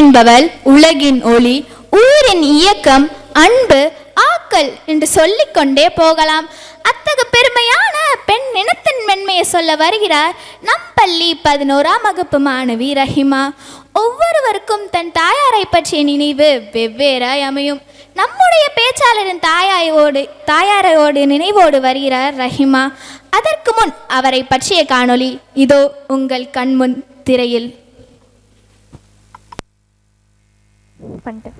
என்பவள் உலகின் ஒளி உயிரின் இயக்கம் அன்பு ஆக்கல் என்று சொல்லிக்கொண்டே போகலாம். அத்தகு பெருமையான பெண் இனத்தின் மென்மையை சொல்ல வருகிறார் நம் பள்ளி பதினோராம் வகுப்பு மாணவி ரஹிமா. ஒவ்வொருவருக்கும் தன் தாயாரை பற்றிய நினைவு வெவ்வேறாய் அமையும். நம்முடைய பேச்சாளரின் தாயாயோடு தாயாரையோடு நினைவோடு வருகிறார் ரஹிமா. அதற்கு முன் அவரை பற்றிய காணொளி இதோ உங்கள் கண்முன் திரையில். பண்ணிட்டேன்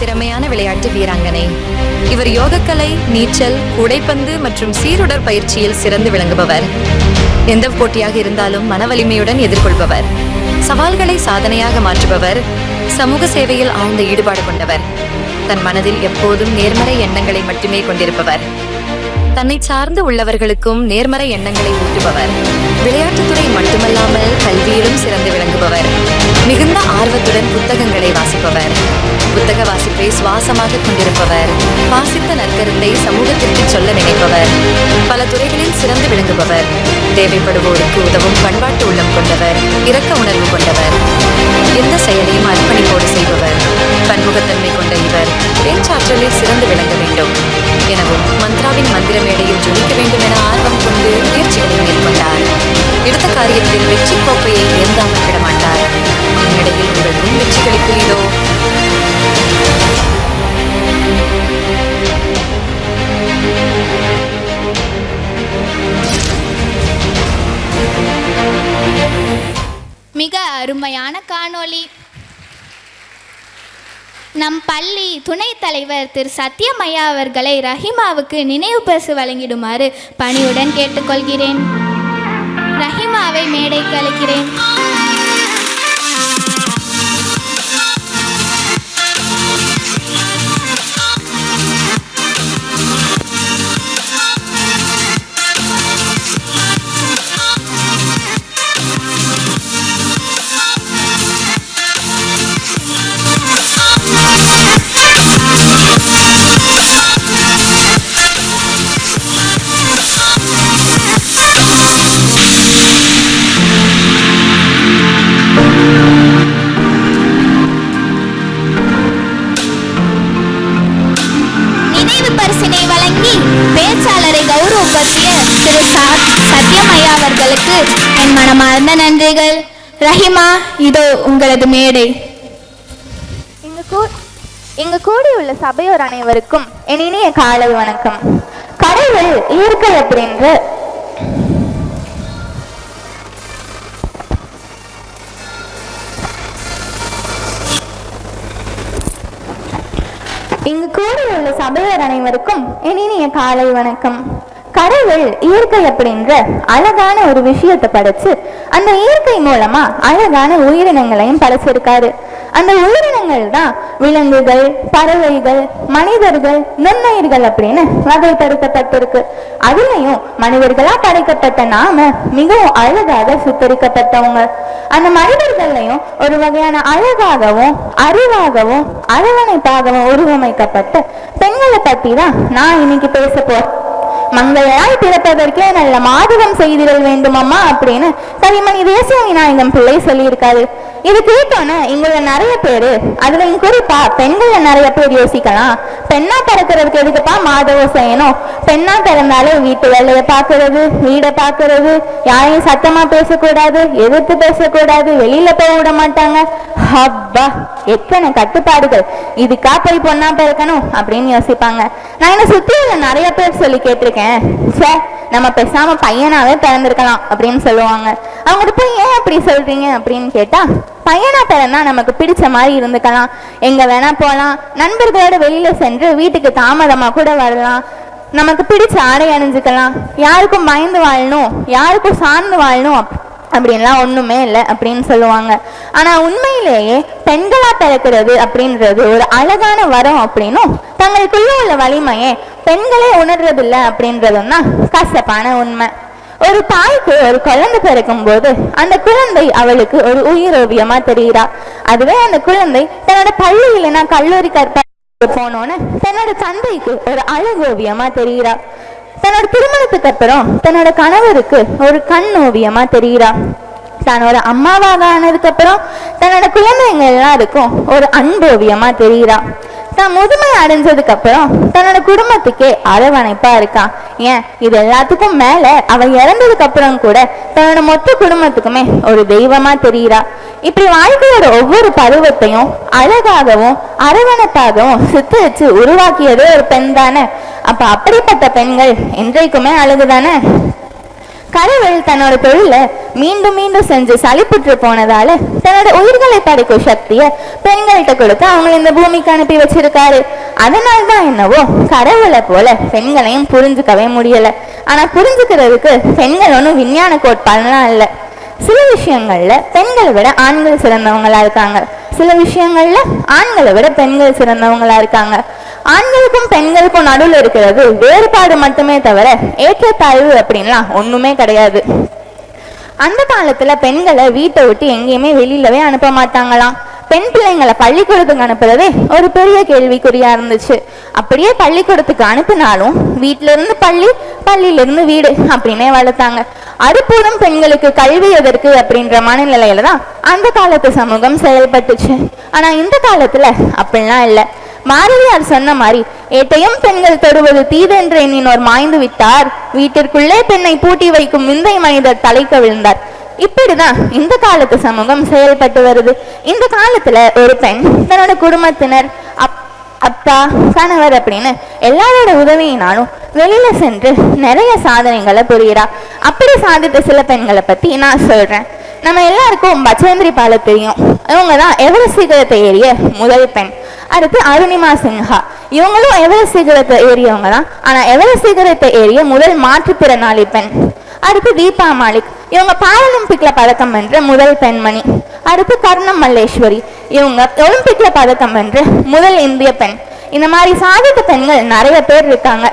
திறமையான விளையாட்டு வீராங்கனை. இவர் யோகக்கலை நீச்சல் உடைப்பந்து மற்றும் சீருடர் பயிற்சியில் சிறந்து விளங்குபவர். எந்த போட்டியாக இருந்தாலும் மன வலிமையுடன் எதிர்கொள்பவர். சவால்களை சாதனையாக மாற்றுபவர். சமூக சேவையில் ஆழ்ந்த ஈடுபாடு கொண்டவர். தன் மனதில் எப்போதும் நேர்மறை எண்ணங்களை மட்டுமே கொண்டிருப்பவர். தன்னை சார்ந்து உள்ளவர்களுக்கும் நேர்மறை எண்ணங்களை ஊட்டுபவர். விளையாட்டுத்துறை மட்டுமல்லாமல் கல்வியிலும் சிறந்து விளங்குபவர். மிகுந்த ஆர்வத்துடன் புத்தகங்களை வாசிப்பவர். புத்தக வாசிப்பை சுவாசமாக கொண்டிருப்பவர். வாசித்த நற்கருத்தை சமூகத்திற்கு சொல்ல நினைப்பவர். பல துறைகளில் சிறந்து விளங்குபவர். தேவைப்படுவோருக்கு உதவும் பண்பாட்டு உள்ளம் கொண்டவர். இரக்க உணர்வு கொண்டவர். எந்த செயலையும் அர்ப்பணிப்போடு செய்பவர். பன்முகத்தன்மை கொண்ட இவர். பேச்சாற்றலில் சிறந்து விளங்க வேண்டும். எனவும் மந்த்ராவின் மந்திர மேடையில் ஜொலிக்க வேண்டும் என ஆர்வம் கொண்டு முயற்சிகளை மேற்கொண்டார். எடுத்த காரியத்தில் வெற்றி கோப்பையை ஏந்தாமல் விடமாட்டார். இந்நிலையில் உங்கள் முன் வெற்றிகளுக்கு இதோ மிக அருமையான காணொளி. நம் பள்ளி துணைத் தலைவர் திரு சத்யமையா அவர்களை ரஹிமாவுக்கு நினைவு பரிசு வழங்கிடுமாறு பணியுடன் கேட்டுக்கொள்கிறேன். ரஹிமாவை மேடைக்கு அழைக்கிறேன். ரஹிமா இதோ உங்களது மேடை. இங்கு கூ இங்கு கூடியுள்ள சபையோர் அனைவருக்கும் என் இனிய காலை வணக்கம். கடவுள் இயற்கை அப்படின்ற இங்கு கூடியுள்ள சபையோர் அனைவருக்கும் என் இனிய காலை வணக்கம். கடவுள் இயற்கை அப்படின்ற அழகான ஒரு விஷயத்தை படைச்சு அந்த இயற்கை மூலமா அழகான உயிரினங்களையும் படைச்சிருக்காரு. அந்த உயிரினங்கள் தான் விலங்குகள் பறவைகள் மனிதர்கள் நுண்ணுயிர்கள் அப்படின்னு வகைப்படுத்தப்பட்டிருக்கு. அதுலயும் மனிதர்களா படைக்கப்பட்ட நாம மிகவும் அழகாக சித்தரிக்கப்பட்டவங்க. அந்த மனிதர்கள்லையும் ஒரு வகையான அழகாகவும் அறிவாகவும் அரவணைப்பாகவும் உருவமைக்கப்பட்ட பெண்களை பத்தி தான் நான் இன்னைக்கு பேச போறேன். மங்களாய் பிறப்பதற்கே நல்ல மாதவம் செய்திடல் வேண்டுமம்மா அப்படின்னு கவிமணி தேசிய விநாயகம் பிள்ளை சொல்லியிருக்காரு. இது கேட்டோன்னு இங்குள்ள நிறைய பேரு அதுல குறிப்பா பெண்கள நிறைய பேர் யோசிக்கலாம். பெண்ணா பிறக்கிறதுக்கு எதுக்குப்பா மாதவம் செய்யணும்? பெண்ணா பிறந்தாலே வீட்டு வேலையை பார்க்கறது வீடை பார்க்கறது யாரையும் சத்தமா பேசக்கூடாது எதிர்த்து பேசக்கூடாது வெளியில போக விட மாட்டாங்க. ஹப்பா எத்தனை கட்டுப்பாடுகள்? இதுக்கா போய் பொண்ணா பிறக்கணும் அப்படின்னு யோசிப்பாங்க. நான் என்ன சுத்தி உள்ள நிறைய பேர் சொல்லி கேட்டிருக்கேன். ச்சே நம்ம பேசாம பையனாவே பிறந்திருக்கலாம் அப்படின்னு சொல்லுவாங்க. அவங்ககிட்ட போய் ஏன் அப்படி சொல்றீங்க அப்படின்னு கேட்டா பையனா பிறந்தா நமக்கு பிடிச்ச மாதிரி இருந்துக்கலாம். எங்க வேணா போலாம். நண்பர்களோட வெளியில சென்று வீட்டுக்கு தாமதமா கூட வரலாம். நமக்கு பிடிச்ச ஆடை அணிஞ்சுக்கலாம். யாருக்கும் பயந்து வாழணும் யாருக்கும் சார்ந்து வாழணும் அப்படின்லாம் ஒன்றுமே இல்லை அப்படின்னு சொல்லுவாங்க. ஆனால் உண்மையிலேயே பெண்களாக பிறக்கிறது அப்படின்றது ஒரு அழகான வரம் அப்படின்னும் தங்களுக்குள்ள உள்ள வலிமையை பெண்களே உணர்றது இல்லை அப்படின்றதும் தான் கசப்பான உண்மை. ஒரு தாய்க்கு ஒரு குழந்தை பிறக்கும் போது அந்த குழந்தை அவளுக்கு ஒரு உயிரோவியமா தெரிகிறா அதுவே அந்த குழந்தை தன்னோட பள்ளி இல்லைன்னா கல்லூரி கற்ப போனோன்னு தன்னோட தந்தைக்கு ஒரு அழகு ஓவியமா தெரிகிறா தன்னோட திருமணத்துக்கு அப்புறம் தன்னோட கணவருக்கு ஒரு கண் ஓவியமா தெரிகிறா தன்னோட ஒரு அம்மாவாக ஆனதுக்கு அப்புறம் தன்னோட குழந்தைங்க எல்லாருக்கும் ஒரு அன்பு ஓவியமா தெரிகிறா தான் முதுமை அடைஞ்சதுக்கு அப்புறம் தன்னோட குடும்பத்துக்கே அரவணைப்பா இருக்கான் ஏன்? இது எல்லாத்துக்கும் மேல அவ இறந்ததுக்கு அப்புறம் கூட தன்னோட மொத்த குடும்பத்துக்குமே ஒரு தெய்வமா தெரிகிறா இப்படி வாழ்க்கையோட ஒவ்வொரு பருவத்தையும் அழகாகவும் அரவணைப்பாகவும் சித்தரிச்சு உருவாக்கியதே ஒரு பெண் தானே. அப்ப அப்படிப்பட்ட பெண்கள் என்றைக்குமே அழகுதானே? கடவுள் தன்னோட தொழில மீண்டும் மீண்டும் செஞ்சு சளிப்புற்று போனதால தன்னோட உயிர்களை படைக்கும் சக்திய பெண்கள்கிட்ட கொடுத்து அவங்களை இந்த பூமிக்கு அனுப்பி வச்சிருக்காரு. அதனால தான் என்னவோ கடவுளை போல பெண்களையும் புரிஞ்சுக்கவே முடியல. ஆனா புரிஞ்சுக்கிறதுக்கு பெண்கள் ஒன்றும் விஞ்ஞான கோட்பாடுலாம் இல்லை. சில விஷயங்கள்ல பெண்களை விட ஆண்கள் சிறந்தவங்களா இருக்காங்க. சில விஷயங்கள்ல ஆண்களை விட பெண்கள் சிறந்தவங்களா இருக்காங்க. ஆண்களுக்கும் பெண்களுக்கும் நடுவில் இருக்கிறது வேறுபாடு மட்டுமே தவிர ஏற்றத்தாழ்வு அப்படின்லாம் ஒண்ணுமே கிடையாது. அந்த காலத்துல பெண்களை வீட்டை விட்டு எங்கேயுமே வெளியிலவே அனுப்ப மாட்டாங்களாம். பெண் பிள்ளைங்களை பள்ளிக்கூடத்துக்கு அனுப்புறதே ஒரு பெரிய கேள்விக்குறியா இருந்துச்சு. அப்படியே பள்ளிக்கூடத்துக்கு அனுப்பினாலும் வீட்டில இருந்து பள்ளி பள்ளியில இருந்து வீடு அப்படின்னே வளர்த்தாங்க. அறுபூரம் பெண்களுக்கு கல்வி எதற்கு அப்படின்ற மனநிலையில தான் அந்த காலத்து சமூகம் செயல்பட்டுச்சு. ஆனா இந்த காலத்துல அப்படிலாம் இல்லை. மாரவியார் சொன்ன மாதிரி ஏட்டையும் பெண்கள் தொடுவது தீதென்று எண்ணினோர் மாய்ந்து விட்டார். வீட்டிற்குள்ளே பெண்ணை பூட்டி வைக்கும் விந்தை மனிதர் தலை கவிழ்ந்தார். இப்படிதான் இந்த காலத்து சமூகம் செயல்பட்டு வருது. இந்த காலத்துல ஒரு பெண் தன்னோட குடும்பத்தினர் அப் அப்பா கணவர் அப்படின்னு எல்லாரோட உதவியினாலும் வெளியில சென்று நிறைய சாதனைகளை புரிகிறா அப்படி சாதித்த சில பெண்களை பத்தி நான் சொல்றேன். நம்ம எல்லாருக்கும் பச்சேந்திரி பால தெரியும். இவங்க தான் எவரெஸ்ட் சிகரத்தை ஏறிய முதல் பெண். அடுத்து அருணிமா சின்ஹா. இவங்களும் எவரெஸ்ட் சிகரத்தை ஏறியவங்க தான் ஆனா எவரெஸ்ட் சிகரத்தை ஏறிய முதல் மாற்றுத்திறனாளி பெண். அடுத்து தீபா மாலிக். இவங்க பாராலிம்பிக்ல பதக்கம் வென்ற முதல் பெண்மணி. அடுத்து கர்ணம் மல்லேஸ்வரி. இவங்க ஒலிம்பிக்ல பதக்கம் வென்ற முதல் இந்திய பெண். இந்த மாதிரி சாதித்த பெண்கள் நிறைய பேர் இருக்காங்க.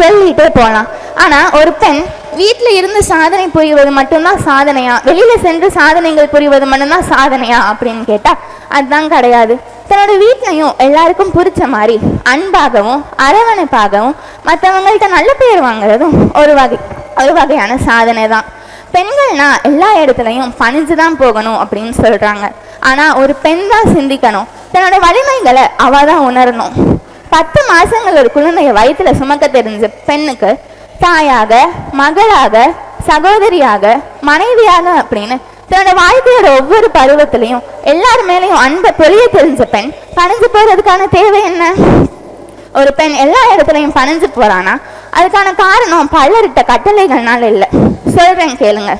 சொல்லிட்டே போகலாம் ஆனா ஒரு பெண் வீட்டில் இருந்து சாதனை புரிவது மட்டும்தான் சாதனையா? வெளியில சென்று சாதனைகள் புரிவது மட்டும்தான் சாதனையா அப்படின்னு கேட்டா அதுதான் கிடையாது. தன்னோட வீட்லையும் எல்லாருக்கும் பிடிச்ச மாதிரி அன்பாகவும் அரவணைப்பாகவும் மற்றவங்கள்ட்ட நல்ல பேர் வாங்குறதும் ஒரு வகை ஒரு வகையான சாதனை தான் பெண்கள்னா எல்லா இடத்துலையும் பணிஞ்சு தான் போகணும் அப்படின்னு சொல்றாங்க. ஆனா ஒரு பெண் தான் சிந்திக்கணும். தன்னோட வலிமைகளை அவள் தான் உணரணும். பத்து மாசங்கள் ஒரு குழந்தைய வயிற்றில் சுமக்க தெரிஞ்ச பெண்ணுக்கு தாயாக மகளாக சகோதரியாக மனைவியாக அப்படின்னு தன்னோட வாழ்க்கையோட ஒவ்வொரு பருவத்திலையும் எல்லார் மேலேயும் அன்பை பொழிய தெரிஞ்ச பெண் பணிஞ்சு போறதுக்கான தேவை என்ன? ஒரு பெண் எல்லா இடத்துலையும் பணிஞ்சு போறானா அதுக்கான காரணம் பலரிட்ட கட்டளைகள்னால இல்லை. சொல்றேன் கேளுங்க.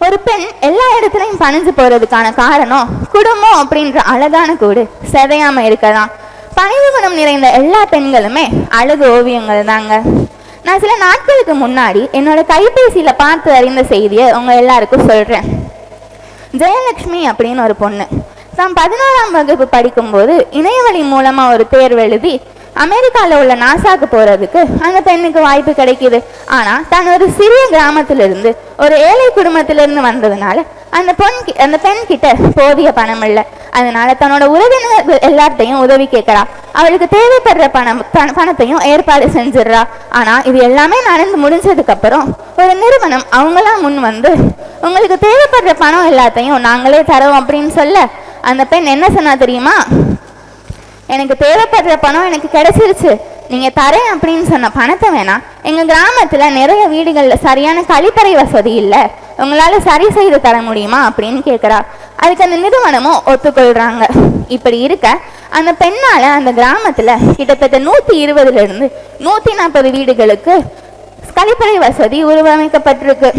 ஒரு பெண் எல்லா இடத்துலையும் பணிஞ்சு போறதுக்கான காரணம் குடும்பம் அப்படின்ற அழகான கூடு சிதையாம இருக்கதான். பணிவு குணம் நிறைந்த எல்லா பெண்களுமே அழகு ஓவியங்கள் தாங்க. நான் சில நாட்களுக்கு முன்னாடி என்னோட கைபேசியில் பார்த்து அறிந்த செய்தியை உங்க எல்லாருக்கும் சொல்றேன். ஜெயலட்சுமி அப்படின்னு ஒரு பொண்ணு. தான் பதினோராம் வகுப்பு படிக்கும்போது இணையவழி மூலமா ஒரு தேர்வு எழுதி அமெரிக்காவில் உள்ள நாசாக்கு போறதுக்கு அந்த பெண்ணுக்கு வாய்ப்பு கிடைக்குது. ஆனா தான் ஒரு சிறிய கிராமத்திலிருந்து ஒரு ஏழை குடும்பத்திலிருந்து வந்ததுனால அந்த பொண் அந்த பெண் கிட்ட போதிய பணம் இல்லை. அதனால தன்னோட உறவினர்கள் எல்லார்ட்டையும் உதவி கேட்கறா அவளுக்கு தேவைப்படுற பணம் பணத்தையும் ஏற்பாடு செஞ்சிடுறா. ஆனா இது எல்லாமே நடந்து முடிஞ்சதுக்கு அப்புறம் ஒரு நிறுவனம் அவங்களா முன் வந்து உங்களுக்கு தேவைப்படுற பணம் எல்லாத்தையும் நாங்களே தரோம் அப்படின்னு சொல்ல அந்த பெண் என்ன சொன்னா தெரியுமா? எனக்கு தேவைப்படுற பணம் எனக்கு கிடைச்சிருச்சு. நீங்க தரேன் அப்படின்னு சொன்ன பணத்தை வேணாம் எங்க கிராமத்துல நிறைய வீடுகள்ல சரியான கழிப்பறை வசதி இல்லை. உங்களால் சரி செய்து தர முடியுமா அப்படின்னு கேட்குறா அதுக்கு அந்த நிறுவனமும் ஒத்துக்கொள்கிறாங்க இப்படி இருக்க அந்த பெண்ணால் அந்த கிராமத்தில் கிட்டத்தட்ட நூற்றி இருபதுலேருந்து நூற்றி நாற்பது வீடுகளுக்கு கழிப்பறை வசதி உருவமைக்கப்பட்டிருக்கு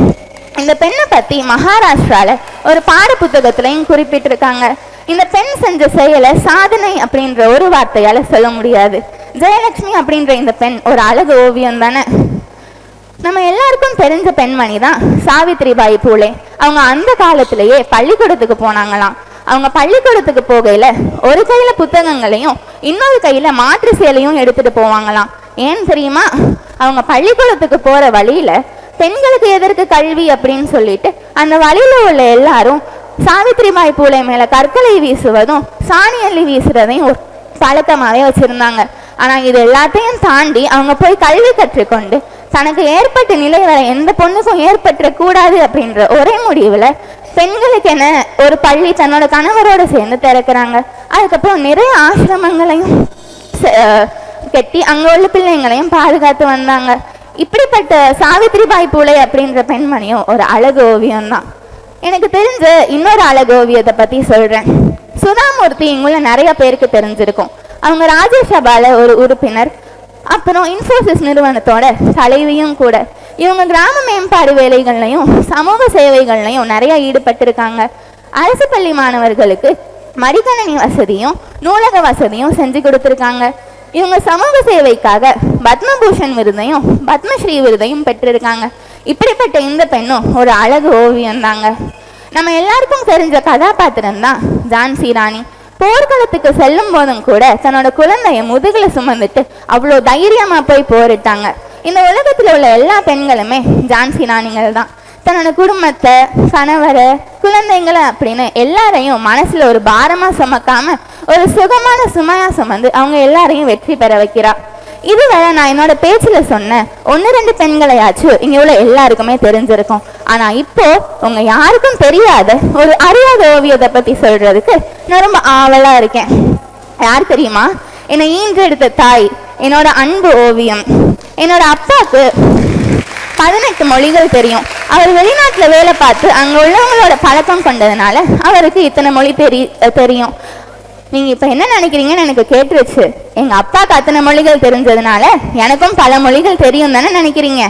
இந்த பெண்ணை பற்றி மகாராஷ்டிராவில் ஒரு பாட புத்தகத்திலையும் குறிப்பிட்டிருக்காங்க. இந்த பெண் செஞ்ச செயலை சாதனை அப்படின்ற ஒரு வார்த்தையால் சொல்ல முடியாது. ஜெயலட்சுமி அப்படின்ற இந்த பெண் ஒரு அழகு ஓவியம் தானே நம்ம எல்லாருக்கும் தெரிஞ்ச பெண்மணி தான் சாவித்ரிபாய் பூலே. அவங்க அந்த காலத்திலேயே பள்ளிக்கூடத்துக்கு போனாங்களாம். அவங்க பள்ளிக்கூடத்துக்கு போகையில ஒரு கையில புத்தகங்களையும் இன்னொரு கையில மாற்று சேலையும் எடுத்துட்டு போவாங்களாம். ஏன் தெரியுமா? அவங்க பள்ளிக்கூடத்துக்கு போற வழியில பெண்களுக்கு எதற்கு கல்வி அப்படின்னு சொல்லிட்டு அந்த வழியில உள்ள எல்லாரும் சாவித்ரிபாய் பூலை மேல கற்களை வீசுவதும் சாணி அள்ளி வீசுறதையும் பழக்கமாவே வச்சிருந்தாங்க. ஆனா இது எல்லாத்தையும் தாண்டி அவங்க போய் கல்வி கற்றுக்கொண்டு தனக்கு ஏற்பட்ட நிலை வர எந்த பொண்ணுக்கும் ஏற்பட்டுறக்கூடாது அப்படின்ற ஒரே முடிவில் பெண்களுக்கு என ஒரு பள்ளி தன்னோட கணவரோட சேர்ந்து திறக்கிறாங்க. அதுக்கப்புறம் நிறைய ஆசிரமங்களையும் கட்டி அங்கே உள்ள பிள்ளைங்களையும் பாதுகாத்து வந்தாங்க. இப்படிப்பட்ட சாவித்ரிபாய் பூலை அப்படின்ற பெண்மணியும் ஒரு அழகு ஓவியம் தான் எனக்கு தெரிஞ்ச இன்னொரு அழகு ஓவியத்தை பற்றி சொல்கிறேன் சுதாமூர்த்தி இங்குள்ள நிறைய பேருக்கு தெரிஞ்சிருக்கும். அவங்க ராஜ்யசபால ஒரு உறுப்பினர். அப்புறம் இன்ஃபோசிஸ் நிறுவனத்தோட தலைவியும் கூட. இவங்க கிராம மேம்பாடு வேலைகள்லையும் சமூக சேவைகள்லையும் நிறைய ஈடுபட்டிருக்காங்க. அரசு பள்ளி மாணவர்களுக்கு மடிக்கணினி வசதியும் நூலக வசதியும் செஞ்சு கொடுத்துருக்காங்க. இவங்க சமூக சேவைக்காக பத்மபூஷன் விருதையும் பத்மஸ்ரீ விருதையும் பெற்றிருக்காங்க. இப்படிப்பட்ட இந்த பெண்ணும் ஒரு அழகு ஓவியம் தாங்க நம்ம எல்லாருக்கும் தெரிஞ்ச கதாபாத்திரம் தான் ஜான்சி ராணி. போர்க்களத்துக்கு செல்லும் போதும் கூட தன்னோட குழந்தைய முதுகுல சுமந்துட்டு அவ்வளோ தைரியமா போய் போரிட்டாங்க. இந்த உலகத்துல உள்ள எல்லா பெண்களுமே ஜான்சி ராணிகள் தான். தன்னோட குடும்பத்தை கணவரை குழந்தைங்களை அப்படின்னு எல்லாரையும் மனசுல ஒரு பாரமா சுமக்காம ஒரு சுகமான சுமையா சுமந்து அவங்க எல்லாரையும் வெற்றி பெற வைக்கிறா. இதுவரை நான் என்னோட பேச்சில் சொன்னேன் ஒன்று ரெண்டு பெண்களையாச்சும் இங்கே உள்ள எல்லாருக்குமே தெரிஞ்சிருக்கும். ஆனால் இப்போ உங்கள் யாருக்கும் தெரியாத ஒரு அறியாத ஓவியத்தை பற்றி சொல்கிறதுக்கு நான் ரொம்ப ஆவலாக இருக்கேன். யார் தெரியுமா? என்னை ஈன்றெடுத்த தாய் என்னோட அன்பு ஓவியம் என்னோட அப்பாவுக்கு பதினெட்டு மொழிகள் தெரியும். அவர் வெளிநாட்டில் வேலை பார்த்து அங்கே உள்ளவங்களோட பழக்கம் கொண்டதுனால அவருக்கு இத்தனை மொழி தெரி தெரியும். நீங்க இப்ப என்ன நினைக்கிறீங்கன்னு எனக்கு கேட்டுருச்சு. எங்க அப்பாக்கு அத்தனை மொழிகள் தெரிஞ்சதுனால எனக்கும் பல மொழிகள் தெரியும் தானே நினைக்கிறீங்க?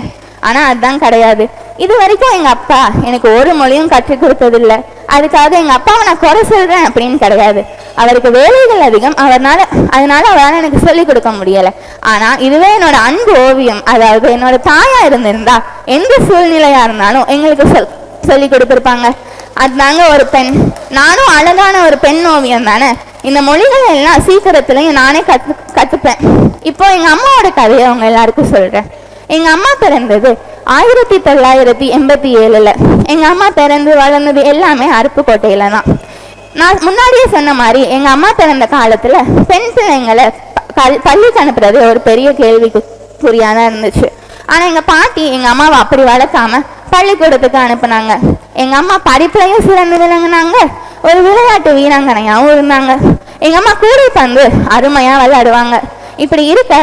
ஆனா அதுதான் கிடையாது. இது வரைக்கும் எங்க அப்பா எனக்கு ஒரு மொழியும் கற்றுக் கொடுத்ததில்ல. அதுக்காக எங்க அப்பாவை நான் குறை சொல்றேன் அப்படின்னு கிடையாது. அவருக்கு வேலைகள் அதிகம். அவர்னால அதனால அவரால் எனக்கு சொல்லிக் கொடுக்க முடியல. ஆனா இதுவே என்னோட அன்பு ஓவியம். அதாவது என்னோட தாயா இருந்திருந்தா எந்த சூழ்நிலையா இருந்தாலும் எங்களுக்கு சொல் சொல்லி கொடுத்துருப்பாங்க. அதுதாங்க ஒரு பெண். நானும் அழகான ஒரு பெண் ஓவியம் தானே. இந்த மொழிகளை எல்லாம் சீக்கிரத்துலயும் நானே கத்து கத்துப்பேன். இப்போ எங்க அம்மாவோட கதையை அவங்க எல்லாருக்கும் சொல்றேன். எங்க அம்மா பிறந்தது ஆயிரத்தி தொள்ளாயிரத்தி எண்பத்தி ஏழுல. எங்க அம்மா பிறந்து வளர்ந்தது எல்லாமே அருப்புக்கோட்டையில தான். நான் முன்னாடியே சொன்ன மாதிரி எங்க அம்மா பிறந்த காலத்துல பெண் பிள்ளைங்களை கல்- பள்ளிக்கு அனுப்புறது ஒரு பெரிய கேள்விக்கு குறியாதான் இருந்துச்சு. ஆனா எங்க பாட்டி எங்க அம்மாவை அப்படி வளர்க்காம பள்ளிக்கூடத்துக்கு அனுப்புனாங்க. எங்க அம்மா படிப்புலையும் சிறந்து விளங்குனாங்க. ஒரு விளையாட்டு வீராங்கனையாகவும் இருந்தாங்க. எங்க அம்மா கூடைப்பந்து அருமையா விளையாடுவாங்க. இப்படி இருக்க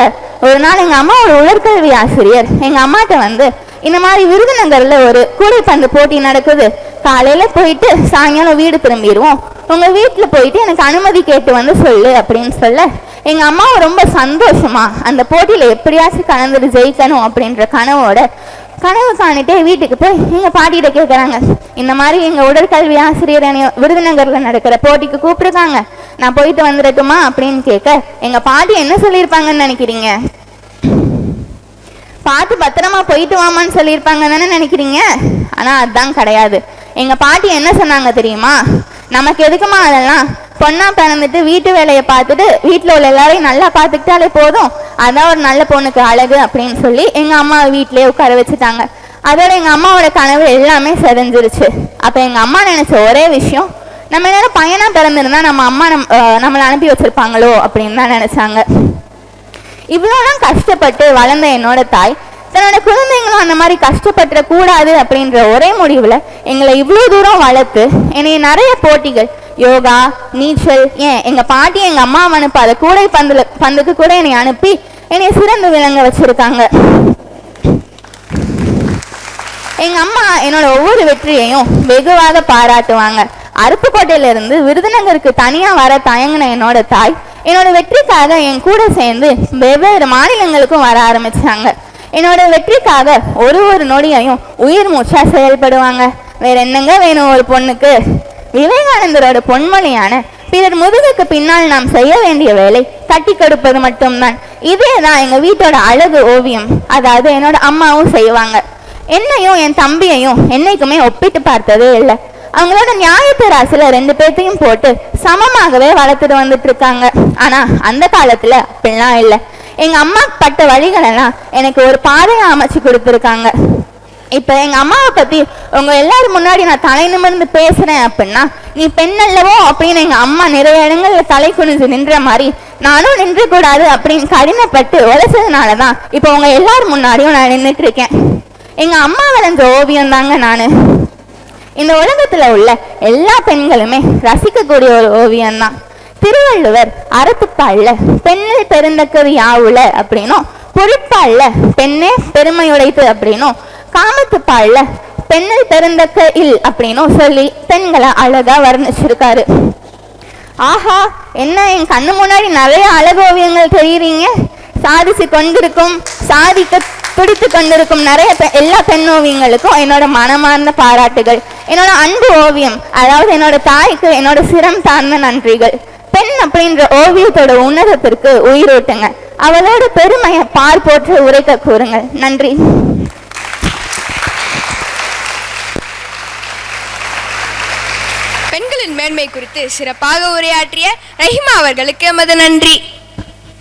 ஒரு நாள் எங்க அம்மா ஒரு உடற்கல்வி ஆசிரியர். எங்க அம்மாட்ட வந்து இந்த மாதிரி விருதுநகர்ல ஒரு கூடைப்பந்து போட்டி நடக்குது. காலையில போயிட்டு சாயங்காலம் வீடு திரும்பிடுவோம். உங்க வீட்டுல போயிட்டு எனக்கு அனுமதி கேட்டு வந்து சொல்லு அப்படின்னு சொல்ல எங்க அம்மாவும் ரொம்ப சந்தோஷமா அந்த போட்டியில எப்படியாச்சும் கலந்துட்டு ஜெயிக்கணும் அப்படின்ற கனவோட கனவு காணிட்டே வீட்டுக்கு போய் எங்க பாட்டிகிட்ட கேட்குறாங்க இந்த மாதிரி எங்க உடற்கல்வி ஆசிரியர் என்னைய விருதுநகர்ல நடக்கிற போட்டிக்கு கூப்பிட்டுருக்காங்க. நான் போயிட்டு வந்துடட்டுமா அப்படின்னு கேட்க எங்க பாட்டி என்ன சொல்லியிருப்பாங்கன்னு நினைக்கிறீங்க? பாட்டி பத்திரமா போயிட்டு வாமான்னு சொல்லியிருப்பாங்க தானே நினைக்கிறீங்க? ஆனா அதுதான் கிடையாது. எங்க பாட்டி என்ன சொன்னாங்க தெரியுமா? நமக்கு எதுக்குமா அதெல்லாம்? பொண்ணா பிறந்துட்டு வீட்டு வேலையை பார்த்துட்டு வீட்டில் உள்ள எல்லாரையும் நல்லா பார்த்துக்கிட்டாலே போதும். அதான் ஒரு நல்ல பொண்ணுக்கு அழகு அப்படின்னு சொல்லி எங்கள் அம்மா வீட்டிலேயே உட்கார வச்சுட்டாங்க. அதோட எங்கள் அம்மாவோட கனவு எல்லாமே செதஞ்சிருச்சு. அப்போ எங்கள் அம்மா நினைச்ச ஒரே விஷயம் நம்ம எல்லாரும் பையனா பிறந்திருந்தா நம்ம அம்மா நம் அஹ் நம்மளை அனுப்பி வச்சிருப்பாங்களோ அப்படின்னு தான் நினைச்சாங்க. இவ்வளோலாம் கஷ்டப்பட்டு வளர்ந்த என்னோட தாய் தன்னோட குழந்தைங்களும் அந்த மாதிரி கஷ்டப்பட்டுற கூடாது அப்படின்ற ஒரே முடிவில் எங்களை இவ்வளோ தூரம் வளர்த்து என்னைய நிறைய போட்டிகள் யோகா நீச்சல். ஏன் எங்கள் பாட்டி எங்கள் அம்மா அனுப்ப அதை கூடை பந்துல பந்துக்கு கூட என்னை அனுப்பி என்னை சிறந்து விளங்க வச்சிருக்காங்க. எங்க அம்மா என்னோட ஒவ்வொரு வெற்றியையும் வெகுவாக பாராட்டுவாங்க. அருப்புக்கோட்டையில இருந்து விருதுநகருக்கு தனியா வர தயங்கின என்னோட தாய் என்னோட வெற்றிக்காக என் கூட சேர்ந்து வெவ்வேறு மாநிலங்களுக்கும் வர ஆரம்பிச்சாங்க. என்னோட வெற்றிக்காக ஒரு ஒரு நொடியையும் உயிர் மூச்சா செயல்படுவாங்க. வேற என்னங்க வேணும் ஒரு பொண்ணுக்கு? விவேகானந்தரோட பொன்மொழியான பிறர் முதுகுக்கு பின்னால் நாம் செய்ய வேண்டிய வேலை தட்டி கொடுப்பது மட்டும்தான். இதே தான் எங்க வீட்டோட அழகு ஓவியம். அதாவது என்னோட அம்மாவும் செய்வாங்க. என்னையும் என் தம்பியையும் என்னைக்குமே ஒப்பிட்டு பார்த்ததே இல்லை. அவங்களோட நியாயப்பேராசில ரெண்டு பேர்த்தையும் போட்டு சமமாகவே வளர்த்துட்டு வந்துட்டு இருக்காங்க ஆனா அந்த காலத்துல அப்படிலாம் இல்லை. எங்க அம்மா பட்ட வழிகளெல்லாம் எனக்கு ஒரு பாதையை அமைச்சு கொடுத்துருக்காங்க. இப்ப எங்க அம்மாவை பத்தி உங்க எல்லாரும் முன்னாடி நான் தலை நிமிர்ந்து பேசுறேன் அப்படின்னா நீ பெண் அல்லவோ அப்படின்னு எங்க அம்மா நிறைய இடங்களில் தலை குனிஞ்சு நின்ற மாதிரி நானும் நின்று கூடாது அப்படின்னு கடினப்பட்டு உழைச்சதுனாலதான் இப்போ உங்க எல்லாரும் முன்னாடியும் நான் நின்றுட்டு இருக்கேன் எங்க அம்மா வரைஞ்ச ஓவியம் தாங்க நானு. இந்த உலகத்துல உள்ள எல்லா பெண்களுமே ரசிக்கக்கூடிய ஒரு ஓவியம் தான் திருவள்ளுவர் அறத்துப்பாளில் பெண்ணில் பெருந்தக்கது யாவுல அப்படின்னும் பொறுப்பாளில் பெண்ணே பெருமையுடைத்து அப்படின்னும் காமத்துப்பால்ல பெண்ணை பிறந்தக்க இல் அப்படின்னும் சொல்லி பெண்களை அழகா வர்ணிச்சிருக்காரு. ஆஹா என்ன என் கண்ணு முன்னாடி நிறைய அழகு ஓவியங்கள் தெரியுறீங்க? சாதிச்சு கொண்டிருக்கும் சாதிக்க துடித்து கொண்டிருக்கும் நிறைய எல்லா பெண் ஓவியங்களுக்கும் என்னோட மனமார்ந்த பாராட்டுகள் என்னோட அன்பு ஓவியம் அதாவது என்னோட தாய்க்கு என்னோட சிரம் சார்ந்த நன்றிகள். பெண் அப்படின்ற ஓவியத்தோட உன்னதத்திற்கு உயிரூட்டுங்க. அவளோட பெருமையை பார் போற்று உரைக்க கூறுங்கள். நன்றி பெண்களின் மேன்மை குறித்து சிறப்பாக உரையாற்றிய ரஹிமா அவர்களுக்கு எமது நன்றி.